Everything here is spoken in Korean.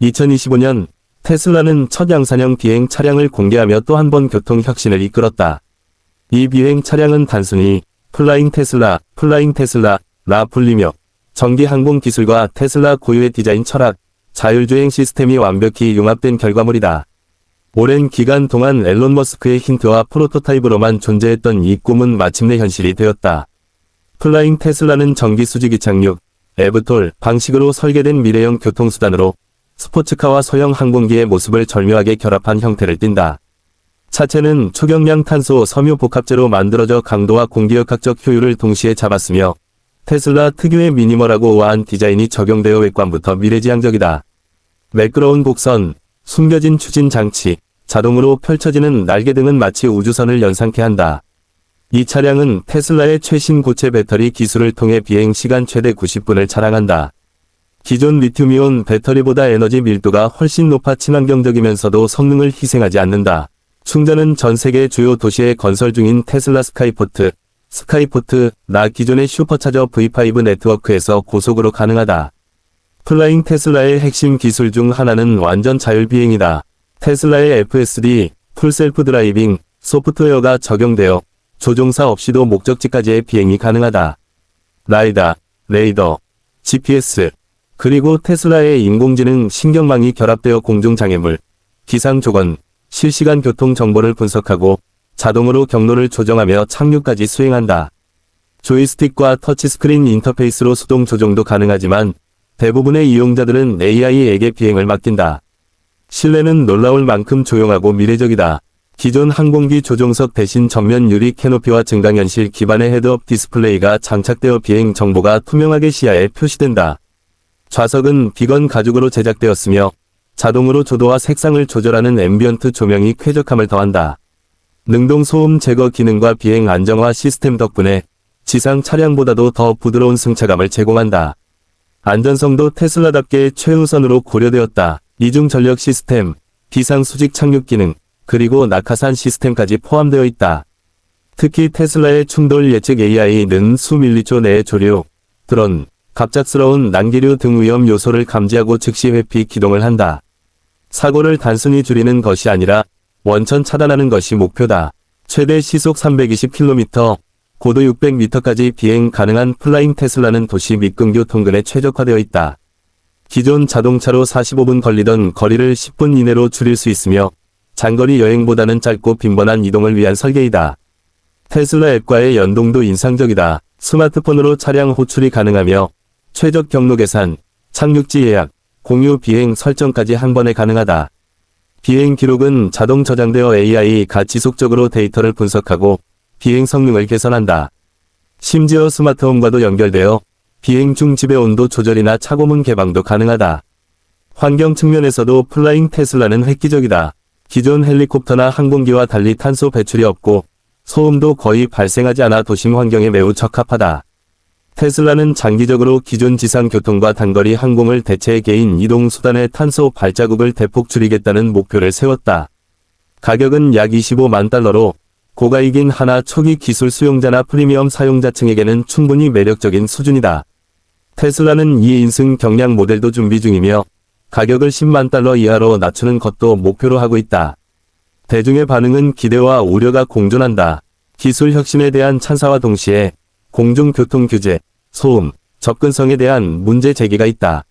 2025년 테슬라는 첫 양산형 비행 차량을 공개하며 또 한 번 교통 혁신을 이끌었다. 이 비행 차량은 단순히 플라잉 테슬라, 플라잉 테슬라, 라 불리며 전기 항공 기술과 테슬라 고유의 디자인 철학, 자율주행 시스템이 완벽히 융합된 결과물이다. 오랜 기간 동안 앨런 머스크의 힌트와 프로토타입으로만 존재했던 이 꿈은 마침내 현실이 되었다. 플라잉 테슬라는 전기 수직 이 착륙, 에브톨 방식으로 설계된 미래형 교통수단으로 스포츠카와 소형 항공기의 모습을 절묘하게 결합한 형태를 띈다. 차체는 초경량 탄소 섬유 복합재로 만들어져 강도와 공기역학적 효율을 동시에 잡았으며 테슬라 특유의 미니멀하고 우아한 디자인이 적용되어 외관부터 미래지향적이다. 매끄러운 곡선, 숨겨진 추진 장치, 자동으로 펼쳐지는 날개 등은 마치 우주선을 연상케 한다. 이 차량은 테슬라의 최신 고체 배터리 기술을 통해 비행 시간 최대 90분을 자랑한다. 기존 리튬이온 배터리보다 에너지 밀도가 훨씬 높아 친환경적이면서도 성능을 희생하지 않는다. 충전은 전 세계 주요 도시에 건설 중인 테슬라 스카이포트, 스카이포트, 나 기존의 슈퍼차저 V5 네트워크에서 고속으로 가능하다. 플라잉 테슬라의 핵심 기술 중 하나는 완전 자율 비행이다. 테슬라의 FSD, 풀셀프 드라이빙, 소프트웨어가 적용되어 조종사 없이도 목적지까지의 비행이 가능하다. 라이다, 레이더, GPS, 그리고 테슬라의 인공지능 신경망이 결합되어 공중장애물, 기상조건, 실시간 교통 정보를 분석하고 자동으로 경로를 조정하며 착륙까지 수행한다. 조이스틱과 터치스크린 인터페이스로 수동 조정도 가능하지만 대부분의 이용자들은 AI에게 비행을 맡긴다. 실내는 놀라울 만큼 조용하고 미래적이다. 기존 항공기 조종석 대신 전면 유리 캐노피와 증강현실 기반의 헤드업 디스플레이가 장착되어 비행 정보가 투명하게 시야에 표시된다. 좌석은 비건 가죽으로 제작되었으며 자동으로 조도와 색상을 조절하는 앰비언트 조명이 쾌적함을 더한다. 능동 소음 제거 기능과 비행 안정화 시스템 덕분에 지상 차량보다도 더 부드러운 승차감을 제공한다. 안전성도 테슬라답게 최우선으로 고려되었다. 이중 전력 시스템, 비상 수직 착륙 기능, 그리고 낙하산 시스템까지 포함되어 있다. 특히 테슬라의 충돌 예측 AI는 수 밀리초 내의 조류, 드론, 갑작스러운 난기류 등 위험 요소를 감지하고 즉시 회피 기동을 한다. 사고를 단순히 줄이는 것이 아니라 원천 차단하는 것이 목표다. 최대 시속 320km, 고도 600m까지 비행 가능한 플라잉 테슬라는 도시 밑근 교 통근에 최적화되어 있다. 기존 자동차로 45분 걸리던 거리를 10분 이내로 줄일 수 있으며 장거리 여행보다는 짧고 빈번한 이동을 위한 설계이다. 테슬라 앱과의 연동도 인상적이다. 스마트폰으로 차량 호출이 가능하며 최적 경로 계산, 착륙지 예약, 공유 비행 설정까지 한 번에 가능하다. 비행 기록은 자동 저장되어 AI가 지속적으로 데이터를 분석하고 비행 성능을 개선한다. 심지어 스마트홈과도 연결되어 비행 중 집의 온도 조절이나 차고문 개방도 가능하다. 환경 측면에서도 플라잉 테슬라는 획기적이다. 기존 헬리콥터나 항공기와 달리 탄소 배출이 없고 소음도 거의 발생하지 않아 도심 환경에 매우 적합하다. 테슬라는 장기적으로 기존 지상 교통과 단거리 항공을 대체 개인 이동 수단의 탄소 발자국을 대폭 줄이겠다는 목표를 세웠다. 가격은 약 25만 달러로 고가이긴 하나 초기 기술 수용자나 프리미엄 사용자층에게는 충분히 매력적인 수준이다. 테슬라는 2인승 경량 모델도 준비 중이며 가격을 10만 달러 이하로 낮추는 것도 목표로 하고 있다. 대중의 반응은 기대와 우려가 공존한다. 기술 혁신에 대한 찬사와 동시에 공중교통 규제, 소음, 접근성에 대한 문제 제기가 있다.